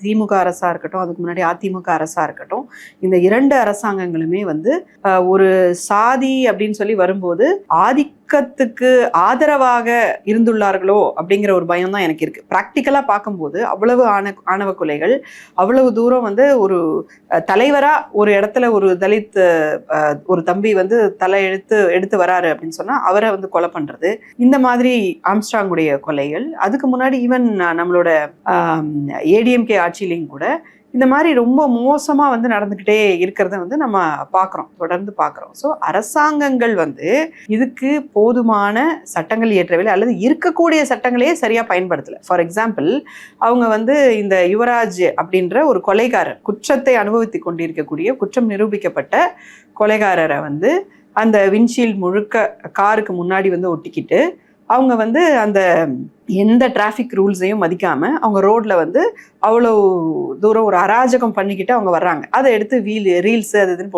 திமுக அரசா இருக்கட்டும் அதுக்கு முன்னாடி அதிமுக அரசா இருக்கட்டும் இந்த இரண்டு அரசாங்கங்களுமே வந்து ஒரு சாதி அப்படின்னு சொல்லி வரும்போது ஆதிக்கத்துக்கு ஆதரவாக இருந்துள்ளார்களோ அப்படிங்கிற ஒரு பயம் தான் எனக்கு இருக்கு. ப்ராக்டிக்கலா பார்க்கும்போது அவ்வளவு ஆண ஆணவ கொலைகள் அவ்வளவு தூரம் வந்து ஒரு தலைவராக தலைவரா ஒரு இடத்துல ஒரு தலித் அஹ், ஒரு தம்பி வந்து தலை எடுத்து எடுத்து வராரு அப்படின்னு சொன்னா அவரை வந்து கொலை பண்றது. இந்த மாதிரி ஆம்ஸ்டாங்குடைய கொலைகள் அதுக்கு முன்னாடி ஈவன் நம்மளோட ஏடிஎம்கே ஆட்சியிலையும் கூட இந்த மாதிரி ரொம்ப மோசமாக வந்து நடந்துக்கிட்டே இருக்கிறத வந்து நம்ம பார்க்குறோம் தொடர்ந்து பார்க்குறோம் ஸோ அரசாங்கங்கள் வந்து இதுக்கு போதுமான சட்டங்கள் இயற்றவில்லை அல்லது இருக்கக்கூடிய சட்டங்களையே சரியாக பயன்படுத்தலை. ஃபார் எக்ஸாம்பிள் அவங்க வந்து இந்த யுவராஜ் அப்படின்ற ஒரு கொலைகாரர் குற்றத்தை அனுபவித்து கொண்டிருக்கக்கூடிய குற்றம் நிரூபிக்கப்பட்ட கொலைகாரரை வந்து அந்த விண்ஷீல்ட் முழுக்க காருக்கு முன்னாடி வந்து ஒட்டிக்கிட்டு அவங்க வந்து அந்த எந்த டிராஃபிக் ரூல்ஸையும் மதிக்காமல் அவங்க ரோட்ல வந்து அவ்வளோ தூரம் ஒரு அராஜகம் பண்ணிக்கிட்டு அவங்க வர்றாங்க. அதை எடுத்து வீல் ரீல்ஸ் அது இதுன்னு போடுறாங்க